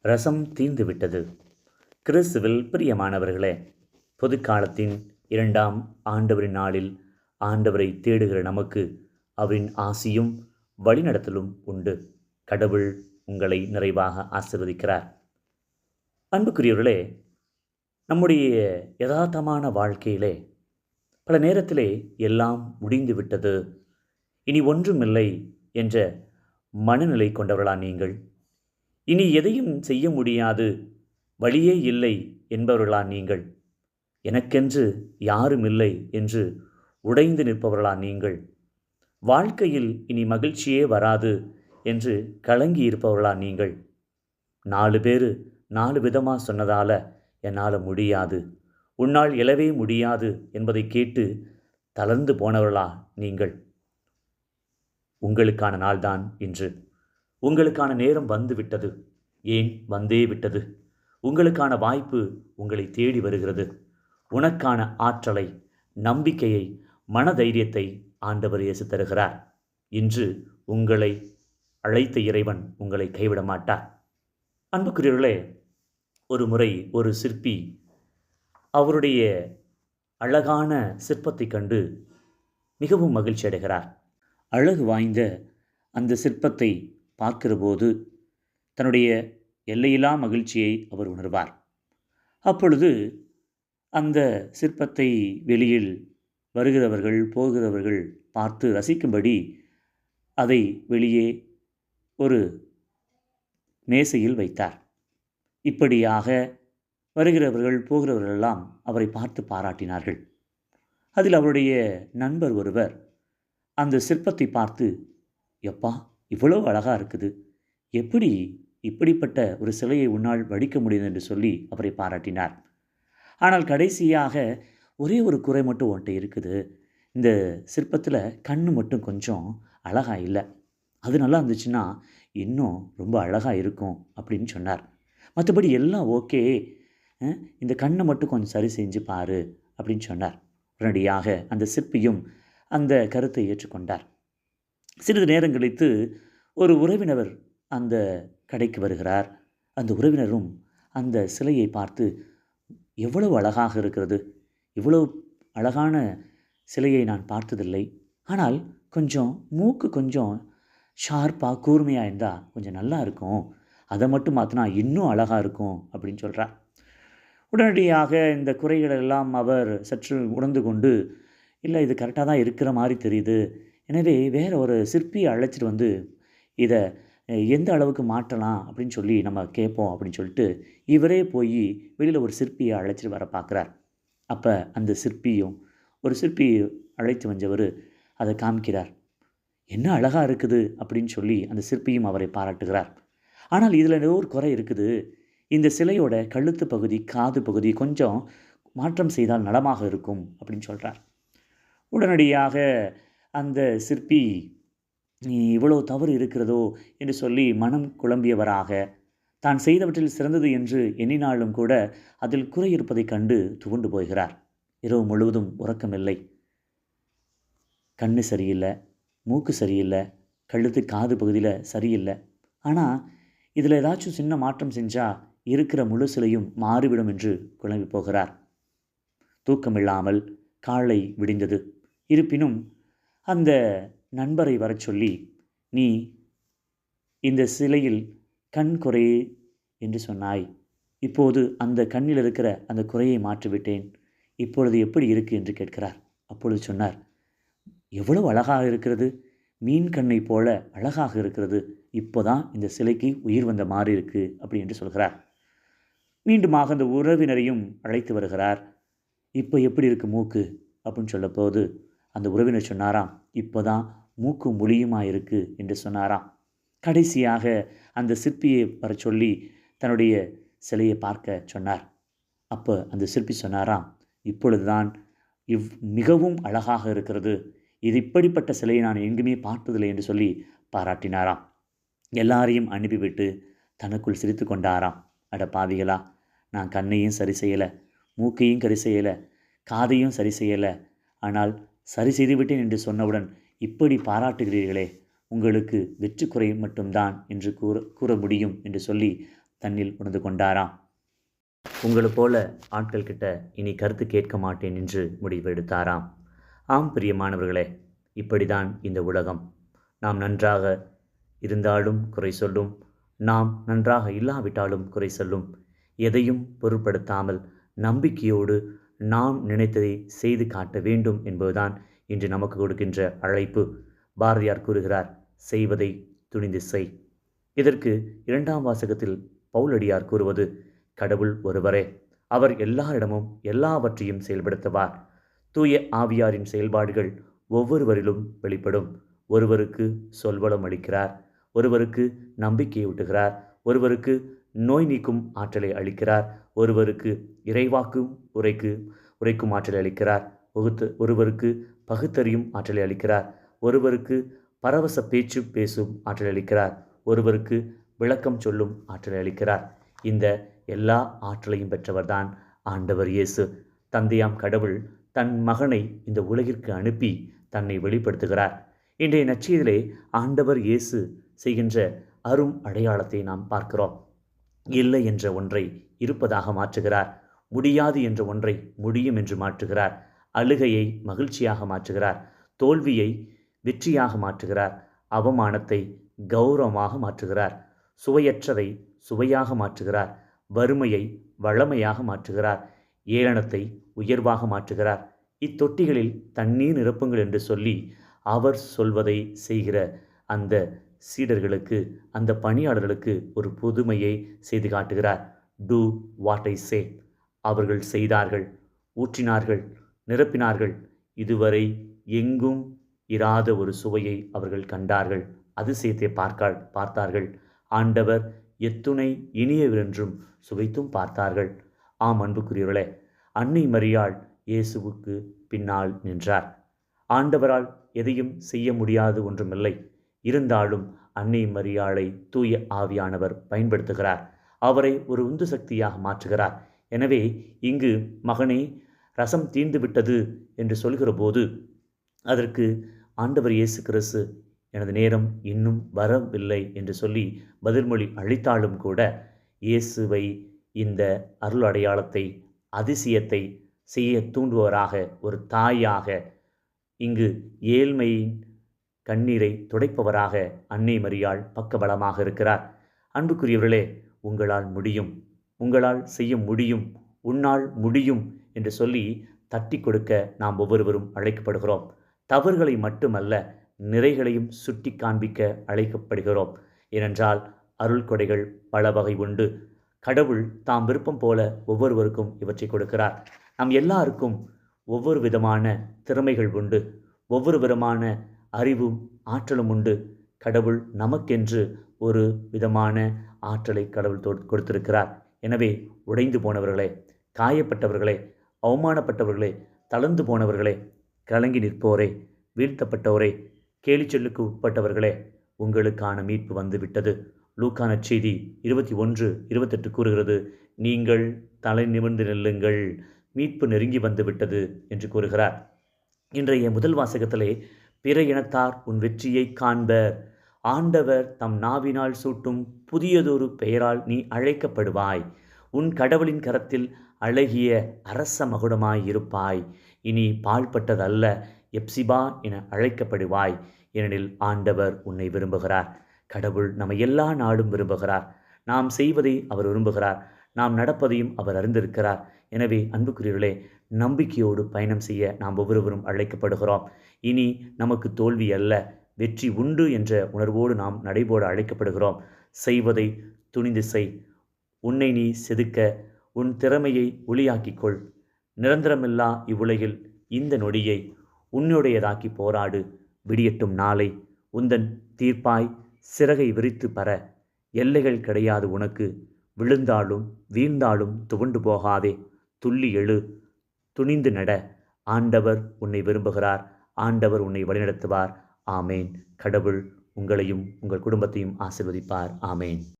ரசம் தீந்துவிட்டது கிறிஸ்துவில் பிரியமானவர்களே பொதுக்காலத்தின் இரண்டாம் ஆண்டவரின் நாளில் ஆண்டவரை தேடுகிற நமக்கு அவரின் ஆசியும் வழிநடத்தலும் உண்டு. கடவுள் உங்களை நிறைவாக ஆசிர்வதிக்கிறார். அன்புக்குரியவர்களே நம்முடைய யதார்த்தமான வாழ்க்கையிலே பல நேரத்திலே எல்லாம் முடிந்து விட்டது இனி ஒன்றுமில்லை என்ற மனநிலை கொண்டவர்களா நீங்கள்? இனி எதையும் செய்ய முடியாது. வழியே இல்லை என்பவர்களா நீங்கள்? எனக்கென்று யாரும் இல்லை என்று உடைந்து நிற்பவர்களா நீங்கள்? வாழ்க்கையில் இனி மகிழ்ச்சியே வராது என்று கலங்கி இருப்பவர்களா நீங்கள்? நாலு பேர் நாலு விதமாக சொன்னதால் என்னால் முடியாது. உன்னால் எழவே முடியாது என்பதை கேட்டு தளர்ந்து போனவர்களா நீங்கள்? உங்களுக்கான நாள்தான் இன்று. உங்களுக்கான நேரம் வந்து விட்டது ஏன் வந்தே விட்டது? உங்களுக்கான வாய்ப்பு உங்களை தேடி வருகிறது. உனக்கான ஆற்றலை நம்பிக்கையை மனதைரியத்தை ஆண்டவர் இயேசு தருகிறார். இன்று உங்களை அழைத்த இறைவன் உங்களை கைவிட மாட்டார். அன்புக்குரியவர்களே ஒரு முறை ஒரு சிற்பி அவருடைய அழகான சிற்பத்தை கண்டு மிகவும் மகிழ்ச்சி அடைகிறார் அழகு வாய்ந்த அந்த சிற்பத்தை பார்க்கிறபோது தன்னுடைய எல்லையில்லா மகிழ்ச்சியை அவர் உணர்வார். அப்பொழுது அந்த சிற்பத்தை வெளியில் வருகிறவர்கள் போகிறவர்கள் பார்த்து ரசிக்கும்படி அதை வெளியே ஒரு மேசையில் வைத்தார். இப்படியாக வருகிறவர்கள் போகிறவர்களெல்லாம் அவரை பார்த்து பாராட்டினார்கள். அதில் அவருடைய நண்பர் ஒருவர் அந்த சிற்பத்தை பார்த்து எப்பா இவ்வளோ அழகாக இருக்குது. எப்படி இப்படிப்பட்ட ஒரு சிலையை உன்னால் வடிக்க முடியும் என்று சொல்லி அவரை பாராட்டினார். ஆனால் கடைசியாக ஒரே ஒரு குறை மட்டும் உன்ட்ட இருக்குது. இந்த சிற்பத்தில் கண்ணு மட்டும் கொஞ்சம் அழகாக இல்லை. அது நல்லா இருந்துச்சுன்னா இன்னும் ரொம்ப அழகாக இருக்கும் அப்படின்னு சொன்னார். மற்றபடி எல்லாம் ஓகே. இந்த கண்ணை மட்டும் கொஞ்சம் சரி செஞ்சு பாரு அப்படின்னு சொன்னார். உடனடியாக அந்த சிற்பியும் அந்த கருத்தை ஏற்றுக்கொண்டார். சிறிது நேரம் கழித்து ஒரு உறவினர் அந்த கடைக்கு வருகிறார். அந்த உறவினரும் அந்த சிலையை பார்த்து எவ்வளவு அழகாக இருக்கிறது. இவ்வளவு அழகான சிலையை நான் பார்த்ததில்லை. ஆனால் கொஞ்சம் மூக்கு கொஞ்சம் ஷார்ப்பாக கூர்மையாக இருந்தால் கொஞ்சம் நல்லா இருக்கும். அதை மட்டும் மாற்றினா இன்னும் அழகாக இருக்கும் அப்படின்னு சொல்கிறார் உடனடியாக இந்த குறைகளெல்லாம் அவர் சற்று உணர்ந்து கொண்டு இல்லை இது கரெக்டாக தான் இருக்கிற மாதிரி தெரியுது. எனவே வேறு ஒரு சிற்பியை அழைச்சிட்டு வந்து இதை எந்த அளவுக்கு மாற்றலாம்? அப்படின்னு சொல்லி நம்ம கேட்போம் அப்படின்னு சொல்லிட்டு இவரே போய் வெளியில் ஒரு சிற்பியை அழைச்சிட்டு வர பார்க்குறார். அப்போ அந்த சிற்பியும் ஒரு சிற்பி அழைத்து வந்தவர் அதை காமிக்கிறார். என்ன அழகாக இருக்குது? அப்படின்னு சொல்லி அந்த சிற்பியும் அவரை பாராட்டுகிறார். ஆனால் இதில் ஏதோ ஒரு குறை இருக்குது. இந்த சிலையோட கழுத்து பகுதி காது பகுதி கொஞ்சம் மாற்றம் செய்தால் நலமாக இருக்கும் அப்படின்னு சொல்கிறார் உடனடியாக அந்த சிற்பி "நீ இவ்வளோ தவறு இருக்கிறதோ? என்று சொல்லி மனம் குழம்பியவராக தான் செய்தவற்றில் சிறந்தது என்று எண்ணினாலும் கூட அதில் குறை இருப்பதைக் கண்டு துவண்டு போகிறார். இரவு முழுவதும் உறக்கமில்லை. கண்ணு சரியில்லை. மூக்கு சரியில்லை. கழுத்து காது பகுதியில் சரியில்லை. ஆனால் இதில் ஏதாச்சும் சின்ன மாற்றம் செஞ்சால் இருக்கிற முழு சிலையும் மாறிவிடும் என்று குழம்பி போகிறார். தூக்கமில்லாமல் காலை விடிந்தது. இருப்பினும் அந்த நண்பரை வரச் சொல்லி நீ இந்த சிலையில் கண் குறையே என்று சொன்னாய். இப்போது அந்த கண்ணில் இருக்கிற அந்த குறையை மாற்றிவிட்டேன். இப்பொழுது எப்படி இருக்கு? என்று கேட்கிறார். அப்பொழுது சொன்னார் எவ்வளவு அழகாக இருக்கிறது. மீன் கண்ணை போல அழகாக இருக்கிறது. இப்போதான் இந்த சிலைக்கு உயிர் வந்த மாதிரி இருக்கு அப்படி என்று சொல்கிறார். மீண்டுமாக அந்த உறவினரையும் அழைத்து வருகிறார். இப்போ எப்படி இருக்கு மூக்கு? அப்படின்னு சொல்லப்போது அந்த உறவினர் சொன்னாராம் இப்போதான் மூக்கு மொழியுமா இருக்கு என்று சொன்னாராம். கடைசியாக அந்த சிற்பியை வர சொல்லி தன்னுடைய சிலையை பார்க்க சொன்னார். அப்போ அந்த சிற்பி சொன்னாராம் இப்பொழுதுதான் இவ் மிகவும் அழகாக இருக்கிறது. இது இப்படிப்பட்ட சிலையை நான் எங்குமே பார்த்ததில்லை என்று சொல்லி பாராட்டினாராம். எல்லாரையும் அனுப்பிவிட்டு தனக்குள் சிரித்து கொண்டாராம். அட பாவிகளா நான் கண்ணையும் சரி செய்யலை மூக்கையும் சரி செய்யலை காதையும் சரி செய்யலை. ஆனால் சரி செய்துவிட்டேன் என்று சொன்னவுடன் இப்படி பாராட்டுகிறீர்களே உங்களுக்கு வெற்றி குறை மட்டும்தான் என்று கூற கூற முடியும் என்று சொல்லி தன்னில் உணர்ந்து கொண்டாராம் உங்களை போல ஆட்கள் கிட்ட இனி கருத்து கேட்க மாட்டேன் என்று முடிவு எடுத்தாராம் ஆம் பிரியமானவர்களே இப்படிதான் இந்த உலகம். நாம் நன்றாக இருந்தாலும் குறை சொல்லும். நாம் நன்றாக இல்லாவிட்டாலும் குறை சொல்லும். எதையும் பொருட்படுத்தாமல் நம்பிக்கையோடு நாம் நினைத்ததை செய்து காட்ட வேண்டும் என்பதுதான் இன்று நமக்கு கொடுக்கின்ற அழைப்பு. பாரதியார் கூறுகிறார் செய்வதை துணிந்து செய். இதற்கு இரண்டாம் வாசகத்தில் பவுலடியார் கூறுவது கடவுள் ஒருவரே அவர் எல்லாரிடமும் எல்லாவற்றையும் செயல்படுத்துவார். தூய ஆவியாரின் செயல்பாடுகள் ஒவ்வொருவரிலும் வெளிப்படும். ஒருவருக்கு சொல்வளம் அளிக்கிறார் ஒருவருக்கு நம்பிக்கையூட்டுகிறார் ஒருவருக்கு நோய் நீக்கும் ஆற்றலை அளிக்கிறார். ஒருவருக்கு இறைவாக்கும் உரைக்கு உரைக்கும் ஆற்றலை அளிக்கிறார். ஒகுத்து ஒருவருக்கு பகுத்தறியும் ஆற்றலை அளிக்கிறார். ஒருவருக்கு பரவச பேச்சு பேசும் ஆற்றலை அளிக்கிறார். ஒருவருக்கு விளக்கம் சொல்லும் ஆற்றலை அளிக்கிறார். இந்த எல்லா ஆற்றலையும் பெற்றவர்தான் ஆண்டவர் இயேசு. தந்தையாம் கடவுள் தன் மகனை இந்த உலகிற்கு அனுப்பி தன்னை வெளிப்படுத்துகிறார். இன்றைய நச்சீதிலே ஆண்டவர் இயேசு செய்கின்ற அரும் அடையாளத்தை நாம் பார்க்கிறோம். இல்லை என்ற ஒன்றை இருப்பதாக மாற்றுகிறார். முடியாது என்ற ஒன்றை முடியும் என்று மாற்றுகிறார். அழுகையை மகிழ்ச்சியாக மாற்றுகிறார். தோல்வியை வெற்றியாக மாற்றுகிறார். அவமானத்தை கௌரவமாக மாற்றுகிறார். சுவையற்றதை சுவையாக மாற்றுகிறார். வறுமையை வளமையாக மாற்றுகிறார். ஏளனத்தை உயர்வாக மாற்றுகிறார். இத்தொட்டிகளில் தண்ணீர் நிரப்புங்கள் என்று சொல்லி அவர் சொல்வதை செய்கிற அந்த சீடர்களுக்கு அந்த பணியாளர்களுக்கு ஒரு புதுமையை செய்து காட்டுகிறார். டூ வாட் ஐ சே அவர்கள் செய்தார்கள் ஊற்றினார்கள் நிரப்பினார்கள். இதுவரை எங்கும் இராத ஒரு சுவையை அவர்கள் கண்டார்கள். அதிசயத்தை பார்க்க பார்த்தார்கள். ஆண்டவர் எத்துணை இனியவரென்றும் சுவைத்தும் பார்த்தார்கள். ஆம் அன்புக்குரியவர்களே அன்னை மரியாள் இயேசுவுக்கு பின்னால் நின்றார். ஆண்டவரால் எதையும் செய்ய முடியாது ஒன்றுமில்லை. இருந்தாலும் அன்னை மரியாளை தூய ஆவியானவர் பயன்படுத்துகிறார். அவரை ஒரு உந்து சக்தியாக மாற்றுகிறார். எனவே இங்கு மகனே ரசம் தீர்ந்து விட்டது என்று சொல்கிற போது அதற்கு ஆண்டவர் இயேசு கிறிஸ்து எனது நேரம் இன்னும் வரவில்லை என்று சொல்லி பதில்மொழி அளித்தாலும் கூட இயேசுவை இந்த அருள் அடையாளத்தை அதிசயத்தை செய்ய தூண்டுவராக ஒரு தாயாக இங்கு ஏழ்மையின் கண்ணீரை துடைப்பவராக அன்னை மரியாள் பக்கபலமாக இருக்கிறார். அன்புக்குரியவர்களே உங்களால் முடியும். உங்களால் செய்ய முடியும். உன்னால் முடியும் என்று சொல்லி தட்டி கொடுக்க நாம் ஒவ்வொருவரும் அழைக்கப்படுகிறோம். தவறுகளை மட்டுமல்ல நிறைகளையும் சுட்டி காண்பிக்க அழைக்கப்படுகிறோம். ஏனென்றால் அருள் கொடைகள் பல வகை உண்டு. கடவுள் தாம் விருப்பம் போல ஒவ்வொருவருக்கும் இவற்றை கொடுக்கிறார். நம் எல்லாருக்கும் ஒவ்வொரு விதமான திறமைகள் உண்டு. ஒவ்வொரு விதமான அறிவும் ஆற்றலும் உண்டு. கடவுள் நமக்கென்று ஒரு விதமான ஆற்றலை கடவுள் கொடுத்திருக்கிறார். எனவே உடைந்து போனவர்களே காயப்பட்டவர்களே அவமானப்பட்டவர்களே தளர்ந்து போனவர்களே கலங்கி நிற்போரே வீழ்த்தப்பட்டோரே கேலிச்சொல்லுக்கு உட்பட்டவர்களே உங்களுக்கான மீட்பு வந்துவிட்டது. லூக்கான செய்தி இருபத்தி ஒன்று இருபத்தெட்டு கூறுகிறது. நீங்கள் தலை நிமிர்ந்து நெல்லுங்கள் மீட்பு நெருங்கி வந்துவிட்டது என்று கூறுகிறார். இன்றைய முதல் வாசகத்திலே பிற இனத்தார் உன் வெற்றியை காண்பர். ஆண்டவர் தம் நாவினால் சூட்டும் புதியதொரு பெயரால் நீ அழைக்கப்படுவாய். உன் கடவுளின் கரத்தில் அழகிய அரச மகுடமாய் இருப்பாய். இனி பாழ்பட்டதல்ல எப்சிபா என அழைக்கப்படுவாய். ஏனெனில் ஆண்டவர் உன்னை விரும்புகிறார். கடவுள் நம்ம எல்லா நாடும் விரும்புகிறார். நாம் செய்வதை அவர் விரும்புகிறார். நாம் நடப்பதையும் அவர் அறிந்திருக்கிறார். எனவே அன்புக்குரியவர்களே நம்பிக்கையோடு பயணம் செய்ய நாம் ஒவ்வொருவரும் அழைக்கப்படுகிறோம். இனி நமக்கு தோல்வி அல்ல வெற்றி உண்டு என்ற உணர்வோடு நாம் நடைபோட அழைக்கப்படுகிறோம். செய்வதை துணிந்து செய் உன்னை நீ செதுக்க உன் திறமையை ஒளியாக்கிக்கொள். நிரந்தரமில்லா இவ்வுலகில் இந்த நொடியை உன்னுடையதாக்கி போராடு. விடியட்டும் நாளை உந்தன் தீர்ப்பாய் சிறகை விரித்து பர. எல்லைகள் கிடையாது உனக்கு விழுந்தாலும் வீழ்ந்தாலும் துவண்டு போகாதே. துள்ளி எழு துணிந்து நட. ஆண்டவர் உன்னை விரும்புகிறார். ஆண்டவர் உன்னை வழிநடத்துவார். ஆமேன். கடவுள் உங்களையும் உங்கள் குடும்பத்தையும் ஆசிர்வதிப்பார். ஆமேன்.